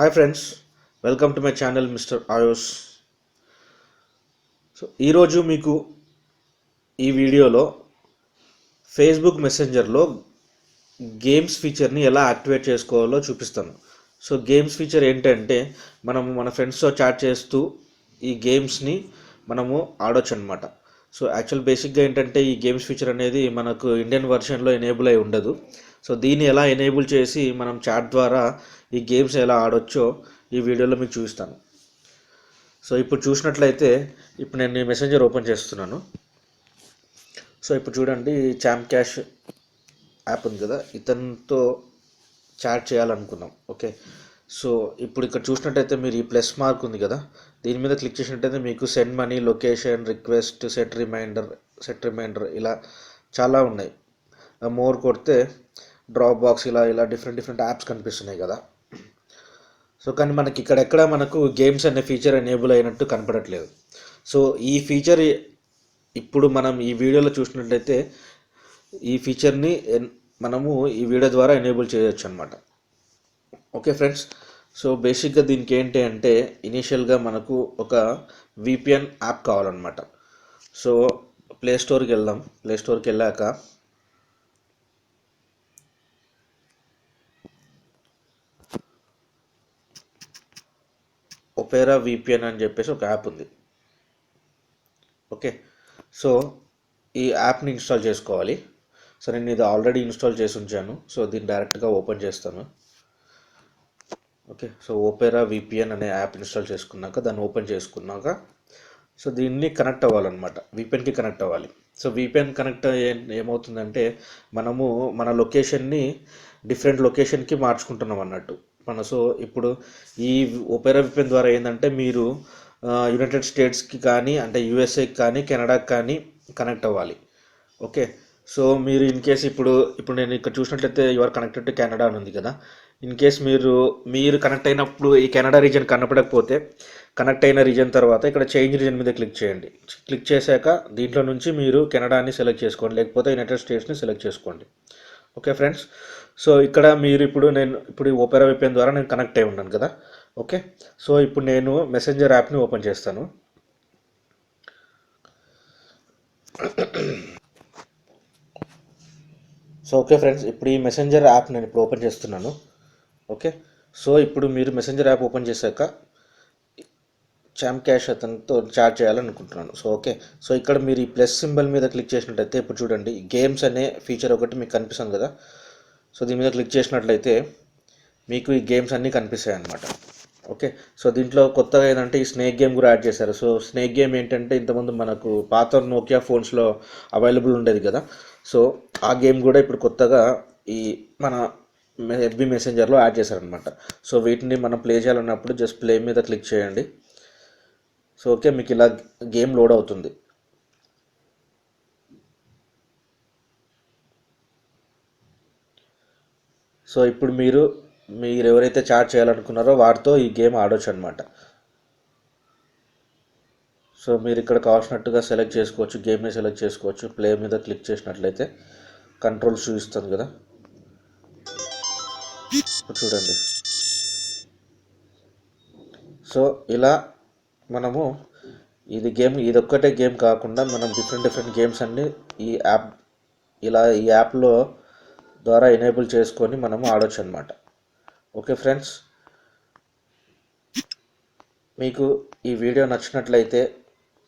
Hi friends welcome to my channel mister ఆయోస్ so ఈరోజు మీకు ఈ వీడియోలో ఫేస్బుక్ మెసెంజర్లో గేమ్స్ ఫీచర్ని ఎలా యాక్టివేట్ చేసుకోవాలో చూపిస్తాను. సో గేమ్స్ ఫీచర్ ఏంటంటే మనము మన ఫ్రెండ్స్తో చాట్ చేస్తూ ఈ గేమ్స్ని మనము ఆడొచ్చు అనమాట సో యాక్చువల్ బేసిక్గా ఏంటంటే ఈ గేమ్స్ ఫీచర్ అనేది మనకు ఇండియన్ వర్షన్లో ఎనేబుల్ అయి ఉండదు. సో దీన్ని ఎలా ఎనేబుల్ చేసి మనం చాట్ ద్వారా ఈ గేమ్స్ ఎలా ఆడొచ్చో ఈ వీడియోలో మీకు చూపిస్తాను. సో ఇప్పుడు చూసినట్లయితే ఇప్పుడు నేను ఈ మెసెంజర్ ఓపెన్ చేస్తున్నాను. సో ఇప్పుడు చూడండి చాంప్ క్యాష్ యాప్ ఉంది కదా ఇతనితో చాట్ చేయాలనుకున్నాం. ఓకే. సో ఇప్పుడు ఇక్కడ చూసినట్టయితే మీరు ఈ ప్లస్ మార్క్ ఉంది కదా దీని మీద క్లిక్ చేసినట్టయితే మీకు send money location request set reminder set reminder ఇలా చాలా ఉన్నాయి. మోర్ కొడితే డ్రాప్ బాక్స్ ఇలా ఇలా డిఫరెంట్ డిఫరెంట్ యాప్స్ కనిపిస్తున్నాయి కదా. సో కానీ మనకి ఇక్కడెక్కడ మనకు గేమ్స్ అనే ఫీచర్ ఎనేబుల్ అయినట్టు కనపడట్లేదు. సో ఈ ఫీచర్ ఇప్పుడు మనం ఈ వీడియోలో చూసినట్లయితే ఈ ఫీచర్ని మనము ఈ వీడియో ద్వారా ఎనేబుల్ చేయొచ్చు అనమాట ఓకే ఫ్రెండ్స్ సో బేసిక్గా దీనికి ఏంటి అంటే ఇనీషియల్గా మనకు ఒక విపిఎన్ యాప్ కావాలన్నమాట. సో ప్లే స్టోర్కి వెళ్దాం. ప్లే స్టోర్కి వెళ్ళాక ఒపేరా విపిఎన్ అని చెప్పేసి ఒక యాప్ ఉంది. ఓకే సో ఈ యాప్ని ఇన్స్టాల్ చేసుకోవాలి. సో నేను ఇది ఆల్రెడీ ఇన్స్టాల్ చేసి ఉంచాను. సో దీన్ని డైరెక్ట్గా ఓపెన్ చేస్తాను. ఓకే. సో ఓపెరా విపిఎన్ అనే యాప్ ఇన్స్టాల్ చేసుకున్నాక దాన్ని ఓపెన్ చేసుకున్నాక సో దీన్ని కనెక్ట్ అవ్వాలన్నమాట. విపిఎన్కి కనెక్ట్ అవ్వాలి. సో విపిఎన్ కనెక్ట్ ఏమవుతుందంటే మనము మన లొకేషన్ని డిఫరెంట్ లొకేషన్కి మార్చుకుంటున్నాం అన్నట్టు. మన సో ఇప్పుడు ఈ ఓపెరా విపిఎన్ ద్వారా ఏంటంటే మీరు యునైటెడ్ స్టేట్స్కి కానీ అంటే యూఎస్ఏకి కానీ కెనడాకి కానీ కనెక్ట్ అవ్వాలి. ఓకే. సో మీరు ఇన్ కేస్ ఇప్పుడు ఇప్పుడు నేను ఇక్కడ చూసినట్లయితే యువర్ కనెక్టెడ్ టు కెనడా అని ఉంది కదా. ఇన్ కేస్ మీరు మీరు కనెక్ట్ అయినప్పుడు ఈ కెనడా రీజన్ కనపడకపోతే కనెక్ట్ అయిన రీజన్ తర్వాత ఇక్కడ చేంజ్ రీజన్ మీద క్లిక్ చేయండి. క్లిక్ చేశాక దీంట్లో నుంచి మీరు కెనడాని సెలెక్ట్ చేసుకోండి. లేకపోతే యునైటెడ్ స్టేట్స్ని సెలెక్ట్ చేసుకోండి. ఓకే ఫ్రెండ్స్ సో ఇక్కడ మీరు ఇప్పుడు నేను ఇప్పుడు ఓపెరా విపిఎన్ ద్వారా నేను కనెక్ట్ అయి ఉన్నాను కదా. ఓకే సో ఇప్పుడు నేను మెసెంజర్ యాప్ని ఓపెన్ చేస్తాను. సో ఓకే ఫ్రెండ్స్ ఇప్పుడు ఈ మెసెంజర్ యాప్ నేను ఇప్పుడు ఓపెన్ చేస్తున్నాను. ఓకే సో ఇప్పుడు మీరు మెసెంజర్ యాప్ ఓపెన్ చేశాక చామ్ క్యాష్ అతనితో చాట్ చేయాలనుకుంటున్నాను. సో ఓకే సో ఇక్కడ మీరు ఈ ప్లస్ సింబల్ మీద క్లిక్ చేసినట్లయితే ఇప్పుడు చూడండి గేమ్స్ అనే ఫీచర్ ఒకటి మీకు కనిపిస్తుంది కదా? సో దీని మీద క్లిక్ చేసినట్లయితే మీకు ఈ గేమ్స్ అన్నీ కనిపిస్తాయి అన్నమాట. ఓకే సో దీంట్లో కొత్తగా ఏంటంటే ఈ స్నేక్ గేమ్ కూడా యాడ్ చేశారు. సో స్నేక్ గేమ్ ఏంటంటే ఇంతకుముందు మనకు పాత నోకియా ఫోన్స్లో అవైలబుల్ ఉండేది కదా? సో ఆ గేమ్ కూడా ఇప్పుడు కొత్తగా ఈ మన ఎఫ్బి మెసెంజర్లో యాడ్ చేశారనమాట సో వీటిని మనం ప్లే చేయాలన్నప్పుడు జస్ట్ ప్లే మీద క్లిక్ చేయండి. సో ఓకే మీకు ఇలా గేమ్ లోడ్ అవుతుంది. సో ఇప్పుడు మీరు మీరు ఎవరైతే చాట్ చేయాలనుకున్నారో వారితో ఈ గేమ్ ఆడొచ్చు అనమాట సో మీరు ఇక్కడ కావాల్సినట్టుగా సెలెక్ట్ చేసుకోవచ్చు గేమ్ని సెలెక్ట్ చేసుకోవచ్చు ప్లే మీద క్లిక్ చేసినట్లయితే కంట్రోల్స్ చూపిస్తుంది కదా. చూడండి. సో ఇలా మనము ఇది గేమ్ ఇది ఒక్కటే గేమ్ కాకుండా మనం డిఫరెంట్ డిఫరెంట్ గేమ్స్ అన్ని ఈ యాప్ ఇలా ఈ యాప్లో ద్వారా ఎనేబుల్ చేసుకొని మనము ఆడొచ్చు అనమాట ఓకే ఫ్రెండ్స్? మీకు ఈ వీడియో నచ్చినట్లయితే